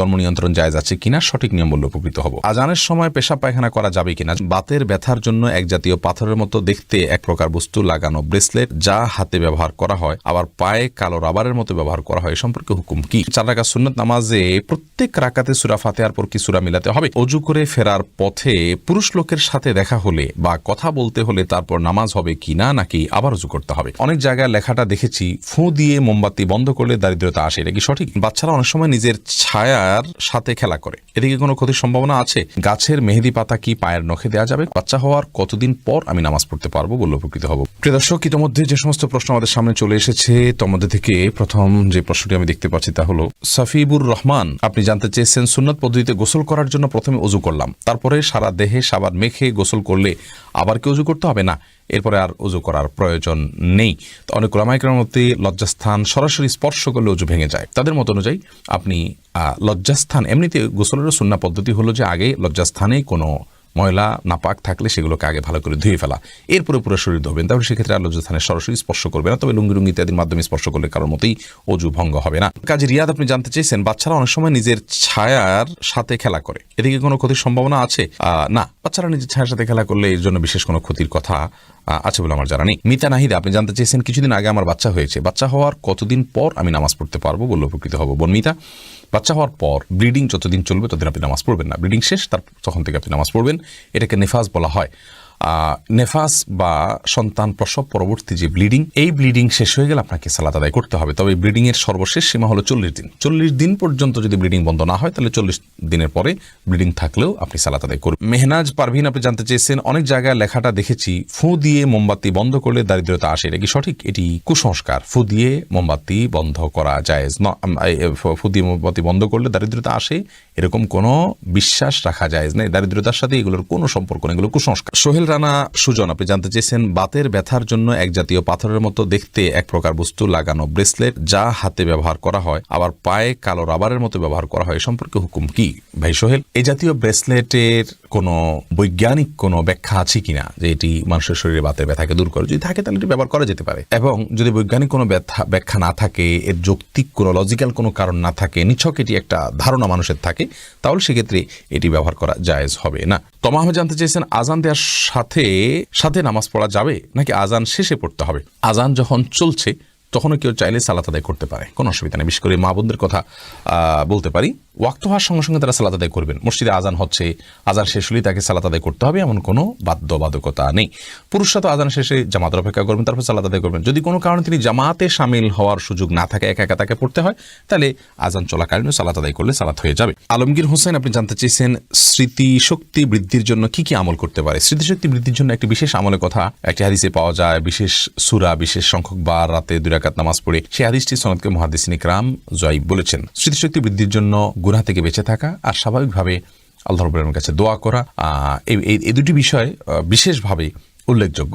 জন্ম নিয়ন্ত্রণ জায়জ আছে কিনা সঠিক নিয়ম বললে উপকৃত হব। আজানের সময় পেশা পায়খানা করা যাবে কিনা? বাতের ব্যথার জন্য এক জাতীয় পাথরের মতো দেখতে এক প্রকার বস্তু, লাগানো ব্রেসলেট যা হাতে ব্যবহার করা হয়, আবার পায়ে কালো রাবারের মতো ব্যবহার করা হয়। সম্পর্কে হুকুম কি? চার রাকাত সুন্নত নামাজে প্রত্যেক রাকাতে সুরা ফাতেহার পর কি সুরা মিলাতে হবে? অজু করে ফেরার পথে পুরুষ লোকের সাথে দেখা হলে বা কথা বলতে হলে তারপর নামাজ হবে কিনা নাকি আবার অজু করতে হবে? অনেক জায়গায় লেখাটা দেখেছি, ফু দিয়ে মোমবাতি বন্ধ করলে দারিদ্রতা আসে। এটা কি সঠিক? বাচ্চারা অনেক সময় নিজের ছায়ার সাথে খেলা করে। এদিকে কোনো ক্ষতির সম্ভাবনা আছে? গাছের মেহেদি পাতা কি পায়ের নখে দেওয়া যাবে? বাচ্চা হওয়ার কতদিন পর আমি নামাজ পড়তে পারব বলে উপকৃত হব? প্রিয় দর্শক, ইতিমধ্যে যে সমস্ত প্রশ্ন আমাদের সামনে চলে এসেছে মধ্যে থেকে প্রথম যে প্রশ্নটি আমি দেখতে পাচ্ছি তা হলো, সাফিবুর রহমান, আপনি জানতে চেয়েছেন সুন্নত পদ্ধতিতে গোসল করার জন্য প্রথমে অজু করলাম। তারপরে সারা দেহে সাবান মেখে গোসল করলে আবার কি অজু করতে হবে? না এরপরে আর অজু করার প্রয়োজন নেই। তো অনেক মধ্যে লজ্জাস্থান সরাসরি স্পর্শ করলে অজু ভেঙে যায়। তাদের মত অনুযায়ী আপনি লজ্জাস্থান, এমনিতে গোসলের সুন্না পদ্ধতি হলো যে আগে লজ্জাস্থানে কোনো ময়লা, নাপাক থাকলে সেগুলোকে আগে ভালো করে ধুয়ে ফেলা। এরপরে পুরো শরীর ধোবেন। তাহলে সেক্ষেত্রে আর লজ্জাস্থানে সরাসরি স্পর্শ করবে না। তবে লুঙ্গি লুঙ্গি ইত্যাদির মাধ্যমে স্পর্শ করলে কারোর মতেই অজু ভঙ্গ হবে না। কাজে রিয়াদ আপনি জানতে চেয়েছেন, বাচ্চারা অনেক সময় নিজের ছায়ার সাথে খেলা করে। এদিকে কোনো ক্ষতির সম্ভাবনা আছে? না। বাচ্চারা নিজের ছায়ার সাথে খেলা করলে এর জন্য বিশেষ কোনো ক্ষতির কথা আছে বলে আমার জানা নেই। মিতা নাহিদা, আপনি জানতে চেয়েছেন কিছুদিন আগে আমার বাচ্চা হয়েছে। বাচ্চা হওয়ার কতদিন পর আমি নামাজ পড়তে পারব বলে উপকৃত হব? বোন মিতা, বাচ্চা হওয়ার পর ব্লিডিং যতদিন চলবে ততদিন আপনি নামাজ পড়বেন না। ব্লিডিং শেষ, তার তখন থেকে আপনি নামাজ পড়বেন। এটাকে নেফাজ বলা হয়। নেফাস বা সন্তান প্রসব পরবর্তী যে ব্লিডিং, এই ব্লিডিং শেষ হয়ে গেলে আপনাকে সালাত আদায় করতে হবে। তবে ব্লিডিং এর সর্বশেষ সীমা হলো চল্লিশ দিন। চল্লিশ দিন পর্যন্ত যদি ব্লিডিং বন্ধ না হয়, তাহলে চল্লিশ দিনের পরে ব্লিডিং থাকলেও আপনি সালাত আদায় করবেন মেহনাজ পারভিন, আপনি জানতে চেয়েছেন, অনেক জায়গায় লেখাটা দেখেছি, ফু দিয়ে মোমবাতি বন্ধ করলে দারিদ্রতা আসে। এটা কি সঠিক? এটি কুসংস্কার। ফু দিয়ে মোমবাতি বন্ধ করা যায় ফু দিয়ে মোমবাতি বন্ধ করলে দারিদ্রতা আসে, এরকম কোনো বিশ্বাস রাখা যায় না দারিদ্রতার সাথে এগুলোর কোনো সম্পর্ক নেই, এগুলো কুসংস্কার। সোহেল রানা, সুজন, আপনি জানতে চেয়েছেন, বাতের ব্যথার জন্য এক জাতীয় পাথরের মতো দেখতে এক প্রকার বস্তু লাগানো ব্রেসলেট যা হাতে ব্যবহার করা হয়, আবার পায়ে কালো রাবারের মতো ব্যবহার করা হয়, এ সম্পর্কে হুকুম কি? ভাই সোহেল এই জাতীয় ব্রেসলেটের কোনো বৈজ্ঞানিক কোনো ব্যাখ্যা আছে কিনা যে এটি মানুষের শরীরে বাতের ব্যথাকে দূর করে? যদি থাকে তাহলে এটি ব্যবহার করা যেতে পারে। এবং যদি বৈজ্ঞানিক কোনো ব্যথা, ব্যাখ্যা না থাকে, এর যৌক্তিক কোনো লজিক্যাল কোনো কারণ না থাকে, নিছক এটি একটা ধারণা মানুষের থাকে, তাহলে সেক্ষেত্রে এটি ব্যবহার করা জায়েজ হবে না। তমা আহমেদ জানতে চেয়েছেন, আজান দেওয়ার সাথে সাথে নামাজ পড়া যাবে নাকি আজান শেষে পড়তে হবে? আজান যখন চলছে, তখনও কেউ চাইলে সালাত আদায় করতে পারে। কোনো অসুবিধা নেই। বিশেষ করে মা বোনদের কথা বলতে পারি। ওয়াক্ত হওয়ার সঙ্গে সঙ্গে তারা সালাত আদায় করবেন। মসজিদে আজান হচ্ছে আজান শেষ হলেই তাকে সালাত আদায় করতে হবে, এমন কোনো বাধ্যবাধকতা নেই। পুরুষরা তো আজান শেষে জামাতের অপেক্ষা করবেন, তারপর সালাত আদায় করবেন। যদি কোনো কারণে তিনি জামাতে সামিল হওয়ার সুযোগ না থাকে, একা একা তাকে পড়তে হয়, তাহলে আজান চলাকালীন সালাত আদায় করলে সালাত হয়ে যাবে। আলমগীর হোসেন, আপনি জানতে চেয়েছেন স্মৃতি শক্তি বৃদ্ধির জন্য কি কি আমল করতে পারে? স্মৃতিশক্তি বৃদ্ধির জন্য একটি বিশেষ আমলের কথা, একটি হাদিসে পাওয়া যায়, বিশেষ সুরা, বিশেষ সংখ্যক বার রাতে দুই রাকাত নামাজ পড়ে। সেই হাদিসটি সনদকে মহাদিসিন ইকরাম জয়ীব বলেছেন। স্মৃতিশক্তি বৃদ্ধির জন্য গুনাহ থেকে বেঁচে থাকা আর স্বাভাবিকভাবে আল্লাহ রবুল্লামের কাছে দোয়া করা। এই দুটি বিষয় বিশেষভাবে উল্লেখযোগ্য।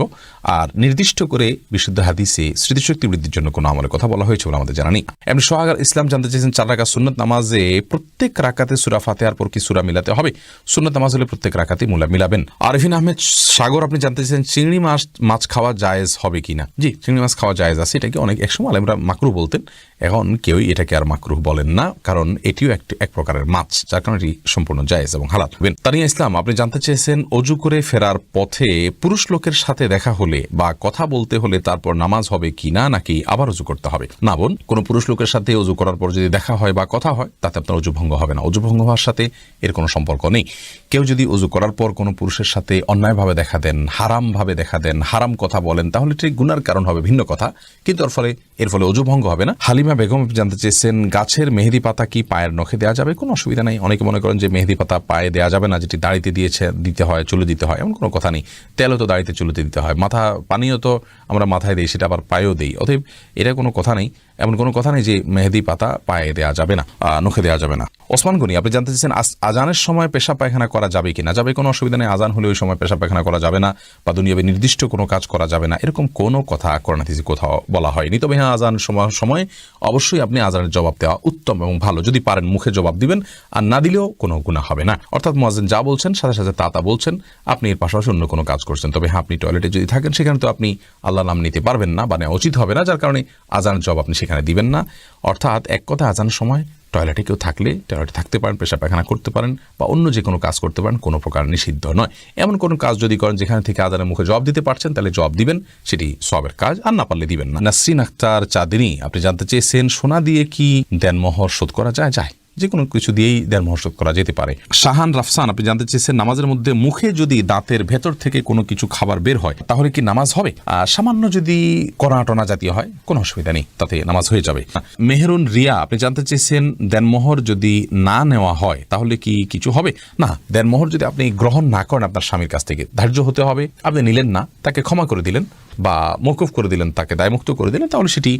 আর নির্দিষ্ট করে বিশুদ্ধ হাদিসে স্মৃতিশক্তি বৃদ্ধির জন্য কোনো আমলের কথা বলা হয়েছে বলে আমাদের জানা নেই। এমনি সোহাগার ইসলাম জানতে চেয়েছেন, চার রাকাত সুন্নত নামাজে প্রত্যেক রাকাতে সুরা ফাতেহার পর কি সুরা মিলাতে হবে? সুন্নত নামাজ হলে প্রত্যেক রাকাতে মুলা মিলাবেন। আরফিন আহমেদ সাগর, আপনি জানতে চেয়েছেন চিংড়ি মাছ মাছ খাওয়া জায়েজ হবে কিনা? জি, চিংড়ি মাছ খাওয়া জায়েজ আছে, এটাকে অনেক, একসময় আলেমরা মাকরু বলতেন। এখন কেউই এটাকে আর মাকরুহ বলেন না, কারণ এটিও একটি, এক প্রকারের মাছ, যার কারণে এটি সম্পূর্ণ জায়েজ এবং হালাত হবেন তানিয়া ইসলাম, আপনি জানতে চেয়েছেন অজু করে ফেরার পথে পুরুষ লোকের সাথে দেখা হলে বা কথা বলতে হলে তারপর নামাজ হবে কি না নাকি আবার অজু করতে হবে? না বোন, কোনো পুরুষ লোকের সাথে অজু করার পর যদি দেখা হয় বা কথা হয়, তাতে আপনার অজু ভঙ্গ হবে না। অজু ভঙ্গ হওয়ার সাথে এর কোনো সম্পর্ক নেই। কেউ যদি অজু করার পর কোনো পুরুষের সাথে অন্যায়ভাবে দেখা দেন হারাম ভাবে দেখা দেন, হারাম কথা বলেন, তাহলে ঠিক গুনার কারণ হবে ভিন্ন কথা। কিন্তু এর ফলে এর ফলে অজু ভঙ্গ হবে না। হালিমা বেগম জানতে চেয়েছেন, গাছের মেহেদি পাতা কি পায়ের নখে দেওয়া যাবে? কোনো অসুবিধা নেই। অনেকে মনে করেন যে মেহেদি পাতা পায়ে দেওয়া যাবে না, যেটি দাড়িতে দিয়েছে, দিতে হয়, চুলে দিতে হয়, এমন কোনো কথা নেই। তেলও তো দাড়িতে চুলেতে দিতে হয়। মাথা পানিও তো আমরা মাথায় দিই, সেটা আবার পায়েও দিই। অতএব এটা কোনো কথা নেই। এমন কোনো কথা নেই যে মেহেদি পাতা পায়ে দেওয়া যাবে না নখে দেওয়া যাবে না। ওসমান গনি, আপনি জানতে চাইছেন আজানের সময় পেশা পায়খানা করা যাবে কি না যাবে কোনো অসুবিধা নেই, আজান হলে ওই সময় পেশা পায়খানা করা যাবে না বা দুনিয়াবে নির্দিষ্ট কোনো কাজ করা যাবে না। এরকম কোনো কথা করোনাথিসি কোথাও বলা হয়নি। তবে হ্যাঁ আজান সময় সময় অবশ্যই আপনি আজানের জবাব দেওয়া উত্তম এবং ভালো। যদি পারেন মুখে জবাব দিবেন, আর না দিলেও কোনো গুণা হবে না। অর্থাৎ মোয়াজেন যা বলছেন, সাথে সাথে তা তা বলছেন, আপনি এর পাশাপাশি অন্য কোনো কাজ করছেন। তবে হ্যাঁ আপনি টয়লেটে যদি থাকেন, সেখানে তো আপনি আল্লাহ নাম নিতে পারবেন না বা নেওয়া উচিত হবে না, যার কারণে আজানের জবাব আপনি সেখানে দিবেন না। অর্থাৎ এক কথা আজান সময় টয়লেটে কেউ থাকলে টয়লেটে থাকতে পারেন পেশা পায়খানা করতে পারেন বা অন্য যে কোনো কাজ করতে পারেন, কোনো প্রকার নিষিদ্ধ নয়। এমন কোনো কাজ যদি করেন যেখানে থেকে আদানের মুখে জব দিতে পারছেন, তাহলে জব দিবেন, সেটি সবের কাজ, আর না পারলে দিবেন না। নাসরিন আখতার চাঁদিনী, আপনি জানতে চেয়েছেন, সোনা দিয়ে কি দেনমোহর শোধ করা যায়? যায় যে কোনো কিছু দিয়েই দেন মহসত করা যেতে পারে। শাহান রাফসান, আপনি জানতে চেয়েছেন নামাজের মধ্যে মুখে যদি দাঁতের ভেতর থেকে কোনো কিছু খাবার বের হয়, তাহলে কি নামাজ হবে? সামান্য যদি কণাটনা জাতীয় হয়, কোনো অসুবিধা নেই, তাতে নামাজ হয়ে যাবে। মেহরুন রিয়া, আপনি জানতে চেয়েছেন দেনমোহর যদি না নেওয়া হয়, তাহলে কি কিছু হবে? না, দেনমোহর যদি আপনি গ্রহণ না করেন আপনার স্বামীর কাছ থেকে, ধার্য হতে হবে। আপনি নিলেন না, তাকে ক্ষমা করে দিলেন। বা মৌকুফ করে দিলেন, তাকে দায়মুক্ত করে দিলেন, তাহলে সেটি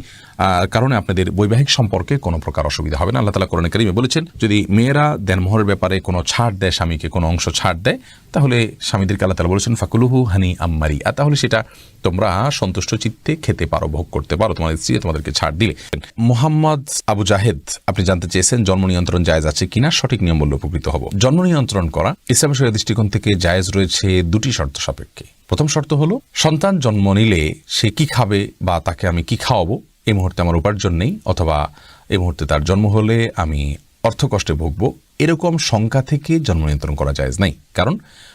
কারণে আপনাদের বৈবাহিক সম্পর্কে কোনো প্রকার অসুবিধা হবে না। আল্লাহ তালা কোরআন করিমে বলেছেন, যদি মেয়েরা দেনমোহরের ব্যাপারে কোনো ছাড় দেয় স্বামীকে, কোনো অংশ ছাড় দেয়, তাহলে স্বামীদেরকে আল্লাহ তালা বলেছেন, ফাকুলুহু হানি আম্মারি। আর তাহলে সেটা তোমরা সন্তুষ্ট চিত্তে খেতে পারো, ভোগ করতে পারো তোমাদের স্ত্রী তোমাদেরকে ছাড় দিলে। মোহাম্মদ আবু জাহেদ, আপনি জানতে চেয়েছেন জন্ম নিয়ন্ত্রণ জায়েজ আছে কিনা? সঠিক নিয়ম বলে উপকৃত হব। জন্ম নিয়ন্ত্রণ করা, ইসলাম শরীয়ত দৃষ্টিকোণ থেকে জায়েজ রয়েছে দুটি শর্ত সাপেক্ষে। প্রথম শর্ত হলো, সন্তান জন্ম নিলে সে কি খাবে বা তাকে আমি কি খাওয়াবো, এই মুহূর্তে আমার উপার্জন নেই, অথবা এই মুহূর্তে তার জন্ম হলে আমি অর্থকষ্টে ভুগবো। এরকম শঙ্কা থেকে জন্ম নিয়ন্ত্রণ করা যায় নাই। কারণ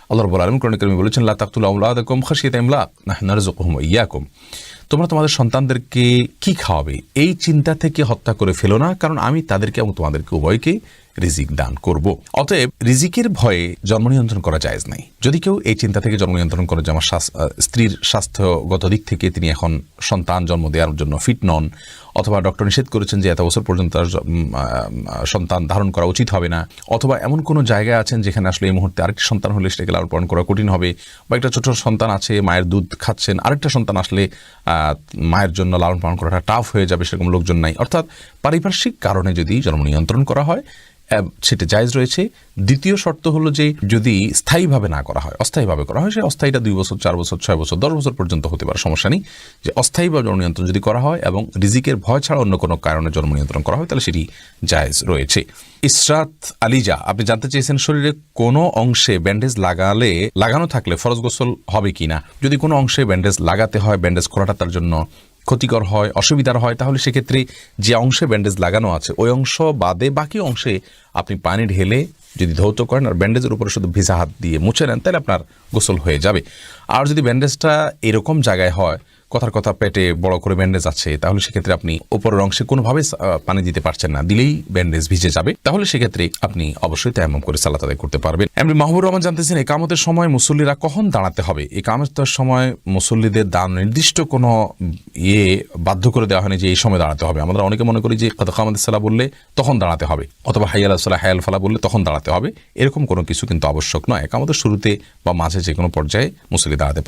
আল্লাহ রবুল আলম করণিক বলেছেন, লা তাকতুল আউলাদাকুম খাশিয়াত ইমলাক, নাহনু নারযুকুহুম ওয়া ইয়াকুম। তোমরা তোমাদের সন্তানদেরকে কি খাওয়াবে? এই চিন্তা থেকে হত্যা করে ফেলো না, কারণ আমি তাদেরকে এবং তোমাদেরকে, উভয়কে রিজিক দান করব। অতএব রিজিকের ভয়ে জন্ম নিয়ন্ত্রণ করা যায় নাই। যদি কেউ এই চিন্তা থেকে জন্ম নিয়ন্ত্রণ করে যে আমার স্ত্রীর স্বাস্থ্যগত দিক থেকে তিনি এখন সন্তান জন্ম দেওয়ার জন্য ফিট নন অথবা ডক্টর নিষেধ করেছেন যে এত বছর পর্যন্ত তার সন্তান ধারণ করা উচিত হবে না। অথবা এমন কোনো জায়গায় আছেন যেখানে আসলে এই মুহূর্তে আরেকটি সন্তান হলে সেটাকে লালন পালন করা কঠিন হবে বা একটা ছোট সন্তান আছে, মায়ের দুধ খাচ্ছেন, আরেকটা সন্তান আসলে মায়ের জন্য লালন পালন করাটা টাফ হয়ে যাবে সেরকম লোকজন নাই। অর্থাৎ পারিপার্শ্বিক কারণে যদি জন্ম নিয়ন্ত্রণ করা হয় সেটা জায়জ রয়েছে। দ্বিতীয় শর্ত হলো যে যদি স্থায়ীভাবে না করা হয়, অস্থায়ীভাবে করা হয়, সে অস্থায়ীটা দুই বছর, চার বছর, ছয় বছর, দশ বছর পর্যন্ত হতে পারে, সমস্যা নেই। যে অস্থায়ীভাবে নিয়ন্ত্রণ যদি করা হয় এবং রিজিকের ভয় ছাড়া অন্য কোনো কারণে জন্ম নিয়ন্ত্রণ করা হয়, তাহলে সেটি জায়েজ রয়েছে। ইসরাত আলিজা, আপনি জানতে চেয়েছেন শরীরে কোনো অংশে ব্যান্ডেজ লাগালে, লাগানো থাকলে ফরজ গোসল হবে কিনা? যদি কোনো অংশে ব্যান্ডেজ লাগাতে হয়, ব্যান্ডেজ করাটা তার জন্য ক্ষতিকর হয়, অসুবিধার হয়, তাহলে সেক্ষেত্রে যে অংশে ব্যান্ডেজ লাগানো আছে, ওই অংশ বাদে বাকি অংশে আপনি পানি ঢেলে যদি ধৌত করেন আর ব্যান্ডেজের উপরে শুধু ভিজা হাত দিয়ে মুছে নেন, তাহলে আপনার গোসল হয়ে যাবে। আর যদি ব্যান্ডেজটা এরকম জায়গায় হয় কথার কথা পেটে বড় করে ব্যান্ডেজ আছে, তাহলে সেক্ষেত্রে আপনি উপরের অংশে কোনোভাবে পানি দিতে পারছেন না। দিলেই ব্যান্ডেজ ভিজে যাবে। তাহলে সেক্ষেত্রে আপনি অবশ্যই তায়াম্মম করে সালাত আদায় করতে পারবেন। এমনি মাহবুর রহমান জানতেছেন একামতের সময় মুসল্লিরা কখন দাঁড়াতে হবে? একামতের সময় মুসল্লিদের দান নির্দিষ্ট কোনো ইয়ে বাধ্য করে দেওয়া হয়নি যে এই সময় দাঁড়াতে হবে। আমরা অনেকে মনে করি যে কত কামাদের সালা বললে তখন দাঁড়াতে হবে। অথবা হাইয়াল সাল্লাহ হায়াল ফালা বললে তখন দাঁড়াতে হবে। এরকম কোনো কিছু কিন্তু আবশ্যক নয়। একামতের শুরুতে বা মাঝে যে কোনো পর্যায়ে মুসল্লি দাঁড়াতে